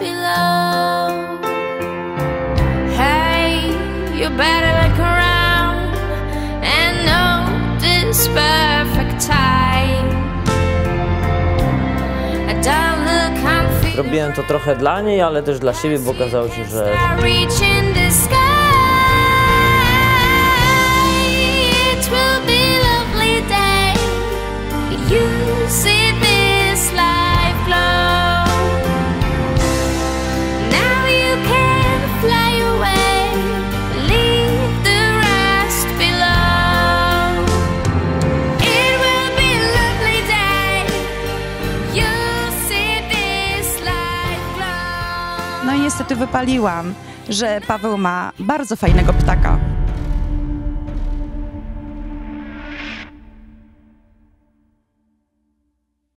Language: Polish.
below. Hey, you better look around and no perfect time. Robiłem to trochę dla niej, ale też dla siebie, bo okazało się, że You see this No i niestety wypaliłam, że Paweł ma bardzo fajnego ptaka.